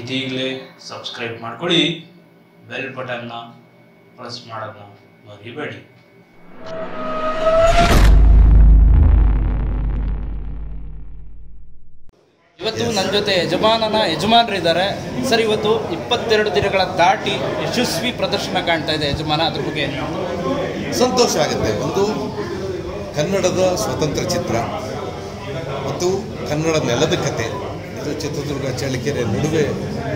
ಇದೀಗಲೇ subscribe ಮಾಡ್ಕೊಳ್ಳಿ. Bell ಬಟನ್ನ press ಮಾಡೋದನ್ನ ಮರಿಬೇಡಿ. ಇವತ್ತು ನನ್ನ ಜೊತೆ ಯಜಮಾನನ ಯಜಮಾನರಿದ್ದಾರೆ ಸರ್ ಇವತ್ತು ಇಪ್ಪತ್ತೆರಡು ದಿನಗಳ ದಾಟಿ ಯಶಸ್ವಿ ಪ್ರದರ್ಶನ ಕಾಣ್ತಾ ಇದೆ ಯಜಮಾನ ಅದ್ರ ಬಗ್ಗೆ. ಸಂತೋಷ ಆಗುತ್ತೆ. ಒಂದು ಕನ್ನಡದ ಸ್ವತಂತ್ರ ಚಿತ್ರ ಮತ್ತು ಕನ್ನಡ ನೆಲದ ಕತೆ. ಚಿತ್ರದುರ್ಗ, ಚಳ್ಳಕೆರೆ ನಡುವೆ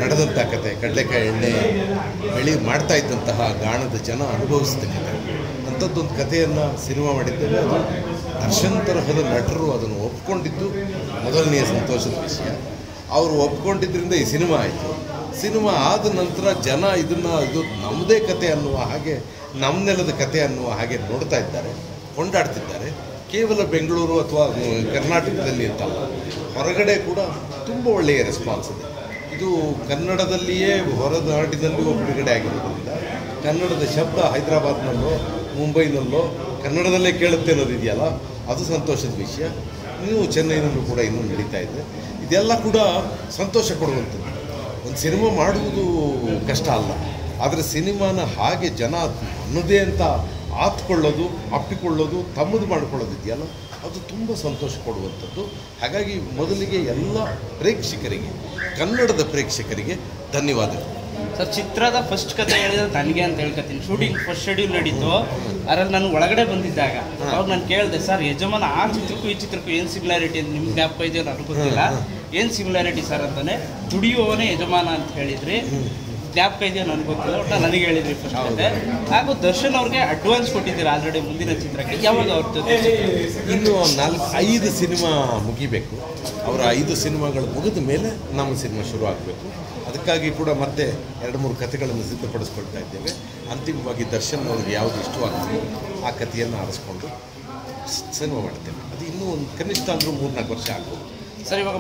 ನಡೆದಂಥ ಕತೆ ಕಡಲೆಕಾಯಿ ಎಣ್ಣೆ ಬೆಳಿ ಮಾಡ್ತಾ ಇದ್ದಂತಹ ಗಾಣದ ಜನ ಅನುಭವಿಸಿದ ಕತೆ ಅಂಥದ್ದೊಂದು ಕಥೆಯನ್ನು ಸಿನಿಮಾ ಮಾಡಿದ್ದೇವೆ. ಅದು ದರ್ಶನ್ ತರಹದ ನಟರು ಅದನ್ನು ಒಪ್ಕೊಂಡಿದ್ದು ಮೊದಲನೆಯ ಸಂತೋಷದ ವಿಷಯ. ಅವರು ಒಪ್ಕೊಂಡಿದ್ದರಿಂದ ಈ ಸಿನಿಮಾ ಆಯಿತು. ಸಿನಿಮಾ ಆದ ನಂತರ ಜನ ಇದನ್ನು, ಇದು ನಮ್ಮದೇ ಕತೆ ಅನ್ನುವ ಹಾಗೆ ನಮ್ಮ ನೆಲದ ಕತೆ ಅನ್ನುವ ಹಾಗೆ ನೋಡ್ತಾ ಇದ್ದಾರೆ, ಕೊಂಡಾಡ್ತಿದ್ದಾರೆ. ಕೇವಲ ಬೆಂಗಳೂರು ಅಥವಾ ಕರ್ನಾಟಕದಲ್ಲಿ ಅಂತಲ್ಲ. ಹೊರಗಡೆ ಕೂಡ ತುಂಬ ಒಳ್ಳೆಯ ರೆಸ್ಪಾನ್ಸ್ ಇದೆ. ಇದು ಕನ್ನಡದಲ್ಲಿಯೇ ಹೊರದಾಟಿನಲ್ಲಿಯೂ ಬಿಡುಗಡೆ ಆಗಿರೋದ್ರಿಂದ, ಕನ್ನಡದ ಶಬ್ದ ಹೈದರಾಬಾದ್ನಲ್ಲೋ, ಮುಂಬೈನಲ್ಲೋ, ಕನ್ನಡದಲ್ಲೇ ಕೇಳುತ್ತೆ ಅನ್ನೋದಿದೆಯಲ್ಲ, ಅದು ಸಂತೋಷದ ವಿಷಯ. ಇನ್ನೂ ಚೆನ್ನೈನಲ್ಲೂ ಕೂಡ ಇನ್ನೂ ನಡೀತಾ ಇದೆ. ಇದೆಲ್ಲ ಕೂಡ ಸಂತೋಷ ಕೊಡುವಂಥದ್ದು. ಒಂದು ಸಿನಿಮಾ ಮಾಡುವುದು ಕಷ್ಟ ಅಲ್ಲ. ಆದರೆ ಸಿನಿಮಾನ ಹಾಗೆ ಜನ ಅನ್ನೋದೇ ಅಂತ ಆತ್ಕೊಳ್ಳೋದು ಅಪ್ಪಿಕೊಳ್ಳೋದು ತಮ್ಮದು ಮಾಡ್ಕೊಳ್ಳೋದು ಇದೆಯಲ್ಲ? ಅದು ತುಂಬ ಸಂತೋಷ ಕೊಡುವಂಥದ್ದು. ಹಾಗಾಗಿ ಮೊದಲಿಗೆ ಎಲ್ಲ ಪ್ರೇಕ್ಷಕರಿಗೆ ಕನ್ನಡದ ಪ್ರೇಕ್ಷಕರಿಗೆ ಧನ್ಯವಾದಗಳು. ಸರ್ ಚಿತ್ರದ ಫಸ್ಟ್ ಕತೆ ಹೇಳಿದ್ರೆ ನನಗೆ ಅಂತ ಹೇಳ್ಕೊತೀನಿ. ಶೂಟಿಂಗ್ ಫಸ್ಟ್ ಶೆಡ್ಯೂಲ್ ನಡೀತು. ಅದ್ರಲ್ಲಿ ನಾನು ಒಳಗಡೆ ಬಂದಿದ್ದಾಗ ಅವಾಗ ನಾನು ಕೇಳಿದೆ ಸರ್ ಯಜಮಾನ ಆ ಚಿತ್ರಕ್ಕೂ ಈ ಚಿತ್ರಕ್ಕೂ ಏನು ಸಿಮಿಲಾರಿಟಿ ಅಂತ ನಿಮ್ಗೆ ಜ್ಞಾಪಕ ಇದೆಯೋ ನನಗೆ ಗೊತ್ತಿಲ್ಲ. ಏನು ಸಿಮಿಲಾರಿಟಿ ಸರ್ ಅಂತಾನೆ ದುಡಿಯುವವನೇ ಯಜಮಾನ ಅಂತ ಹೇಳಿದ್ರಿ. ಜ್ಞಾಪಕ ಇದೆಯೋ ನನಗೆ ಗೊತ್ತಿಲ್ಲ ಒಟ್ಟು ನನಗೆ ಹೇಳಿದ್ರಿ ಫಸ್ಟ್ ಹಾಗೂ ದರ್ಶನ್ ಅವ್ರಿಗೆ ಅಡ್ವಾನ್ಸ್ ಕೊಟ್ಟಿದ್ದೀರಾ ಆಲ್ರೆಡಿ ಮುಂದಿನ ಚಿತ್ರಕ್ಕೆ? ಯಾವಾಗ ಅವ್ರ ಜೊತೆ? ಇನ್ನು ನಾಲ್ಕು ಐದು ಸಿನಿಮಾ ಮುಗಿಬೇಕು. ಅವರ ಐದು ಸಿನಿಮಾಗಳು ಮುಗಿದ ಮೇಲೆ ನಮ್ಮ ಸಿನಿಮಾ ಶುರು ಆಗಬೇಕು. ಅದಕ್ಕಾಗಿ ಕೂಡ ಮತ್ತೆ ಎರಡು ಮೂರು ಕಥೆಗಳನ್ನು ಸಿದ್ಧಪಡಿಸ್ಕೊಳ್ತಾ ಇದ್ದೇವೆ. ಅಂತಿಮವಾಗಿ ದರ್ಶನ್ ಅವ್ರಿಗೆ ಯಾವುದು ಇಷ್ಟವಾಗ್ತದೆ ಆ ಕಥೆಯನ್ನು ಆರಿಸ್ಕೊಂಡು ಸಿನಿಮಾ ಮಾಡ್ತೇವೆ ಅದು ಇನ್ನೂ ಒಂದು ಕನಿಷ್ಠ ಅಂದರೂ ಮೂರ್ನಾಲ್ಕು ವರ್ಷ ಆಗ್ಬೋದು. ಸರ್ ಇವಾಗ